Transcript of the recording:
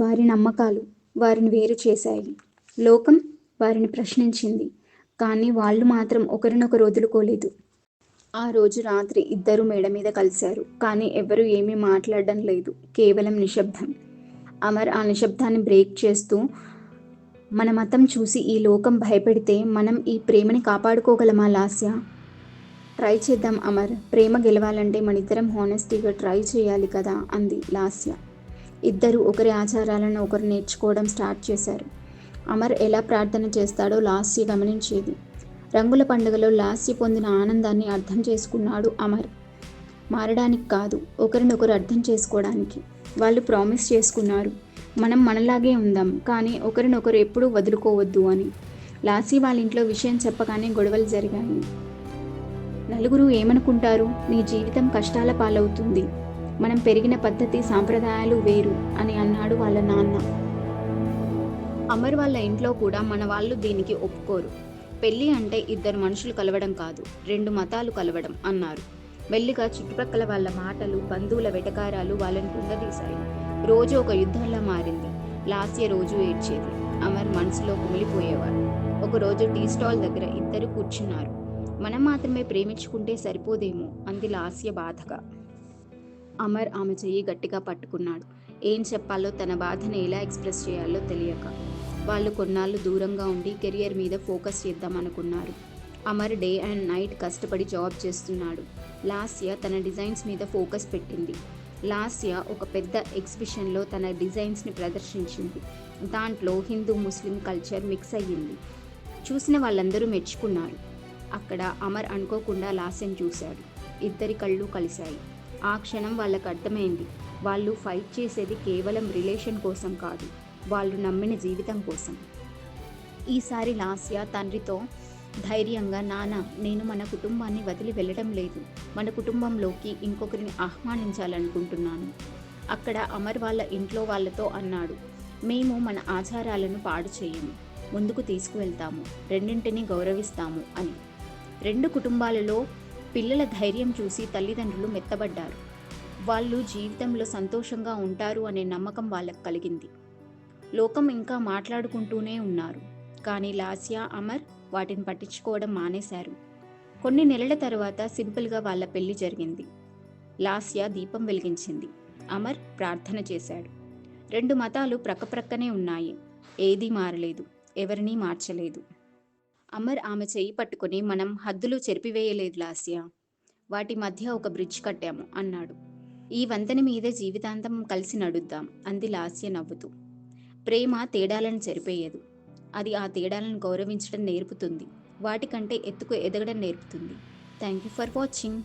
వారి నమ్మకాలు వారిని వేరు చేశాయి. లోకం వారిని ప్రశ్నించింది. కానీ వాళ్ళు మాత్రం ఒకరినొకరు వదులుకోలేదు. ఆ రోజు రాత్రి ఇద్దరు మేడ మీద కలిశారు. కానీ ఎవరు ఏమీ మాట్లాడడం లేదు. కేవలం నిశ్శబ్దం. అమర్ ఆ నిశ్శబ్దాన్ని బ్రేక్ చేస్తూ మన మతం చూసి ఈ లోకం భయపెడితే మనం ఈ ప్రేమని కాపాడుకోగలమా లాస్య? ట్రై చేద్దాం అమర్. ప్రేమ గెలవాలంటే మనిద్దరం హానెస్టీగా ట్రై చేయాలి కదా అంది లాస్య. ఇద్దరు ఒకరి ఆచారాలను ఒకరు నేర్చుకోవడం స్టార్ట్ చేశారు. అమర్ ఎలా ప్రార్థన చేస్తాడో లాస్య గమనించేది. రంగుల పండుగలో లాస్య పొందిన ఆనందాన్ని అర్థం చేసుకున్నాడు అమర్. మారడానికి కాదు ఒకరినొకరు అర్థం చేసుకోవడానికి. వాళ్ళు ప్రామిస్ చేసుకున్నారు. మనం మనలాగే ఉందాం కానీ ఒకరినొకరు ఎప్పుడూ వదులుకోవద్దు అని. లాసీ వాళ్ళ ఇంట్లో విషయం చెప్పగానే గొడవలు జరిగాయి. నలుగురు ఏమనుకుంటారు? నీ జీవితం కష్టాల పాలవుతుంది. మనం పెరిగిన పద్ధతి సాంప్రదాయాలు వేరు అని అన్నాడు వాళ్ళ నాన్న. అమర్ వాళ్ళ ఇంట్లో కూడా మన వాళ్ళు దీనికి ఒప్పుకోరు. పెళ్ళి అంటే ఇద్దరు మనుషులు కలవడం కాదు రెండు మతాలు కలవడం అన్నారు. మెల్లిగా చుట్టుపక్కల వాళ్ళ మాటలు బంధువుల వెటకారాలు వాళ్ళని కుండదీశాయి. రోజు ఒక యుద్ధంలా మారింది. లాస్య రోజు ఏడ్చేది. అమర్ మనసులో కుమిలిపోయేవాడు ఒకరోజు టీ స్టాల్ దగ్గర ఇద్దరు కూర్చున్నారు. మనం మాత్రమే ప్రేమించుకుంటే సరిపోదేమో అంది లాస్య బాధగా. అమర్ ఆమె చెయ్యి గట్టిగా పట్టుకున్నాడు. ఏం చెప్పాలో తన బాధను ఎలా ఎక్స్ప్రెస్ చేయాలో తెలియక. వాళ్ళు కొన్నాళ్ళు దూరంగా ఉండి కెరియర్ మీద ఫోకస్ చేద్దామనుకున్నారు. అమర్ డే అండ్ నైట్ కష్టపడి జాబ్ చేస్తున్నాడు. లాస్య తన డిజైన్స్ మీద ఫోకస్ పెట్టింది. లాస్య ఒక పెద్ద ఎగ్జిబిషన్లో తన డిజైన్స్ని ప్రదర్శించింది. దాంట్లో హిందూ ముస్లిం కల్చర్ మిక్స్ అయ్యింది. చూసిన వాళ్ళందరూ మెచ్చుకున్నారు. అక్కడ అమర్ అనుకోకుండా లాస్యను చూశాడు. ఇద్దరి కళ్ళు కలిశాయి. ఆ క్షణం వాళ్ళకు అర్థమైంది. వాళ్ళు ఫైట్ చేసేది కేవలం రిలేషన్ కోసం కాదు వాళ్ళు నమ్మిన జీవితం కోసం. ఈసారి లాస్యా తండ్రితో ధైర్యంగా నాన్న నేను మన కుటుంబాన్ని వదిలి వెళ్ళడం లేదు. మన కుటుంబంలోకి ఇంకొకరిని ఆహ్వానించాలనుకుంటున్నాను. అక్కడ అమర్ వాళ్ళ ఇంట్లో వాళ్ళతో అన్నాడు. మేము మన ఆచారాలను పాడు చేయము. ముందుకు తీసుకువెళ్తాము. రెండింటిని గౌరవిస్తాము అని. రెండు కుటుంబాలలో పిల్లల ధైర్యం చూసి తల్లిదండ్రులు మెత్తబడ్డారు. వాళ్ళు జీవితంలో సంతోషంగా ఉంటారు అనే నమ్మకం వాళ్ళకు కలిగింది. లోకం ఇంకా మాట్లాడుకుంటూనే ఉన్నారు. కానీ లాస్యా అమర్ వాటిని పట్టించుకోవడం మానేశారు. కొన్ని నెలల తర్వాత సింపుల్గా వాళ్ళ పెళ్ళి జరిగింది. లాస్యా దీపం వెలిగించింది. అమర్ ప్రార్థన చేశాడు. రెండు మతాలు ప్రక్కప్రక్కనే ఉన్నాయి. ఏదీ మారలేదు. ఎవరినీ మార్చలేదు. అమర్ ఆమె చేయి పట్టుకుని మనం హద్దులు చెరిపివేయలేదు లాస్య. వాటి మధ్య ఒక బ్రిడ్జ్ కట్టాము అన్నాడు. ఈ వంతెన మీదే జీవితాంతం కలిసి నడుద్దాం అంది లాస్య నవ్వుతూ. ప్రేమ తేడాలను చెరిపేయదు. అది ఆ తేడాలను గౌరవించడం నేర్పుతుంది. వాటికంటే ఎత్తుకు ఎదగడం నేర్పుతుంది. Thank you for watching.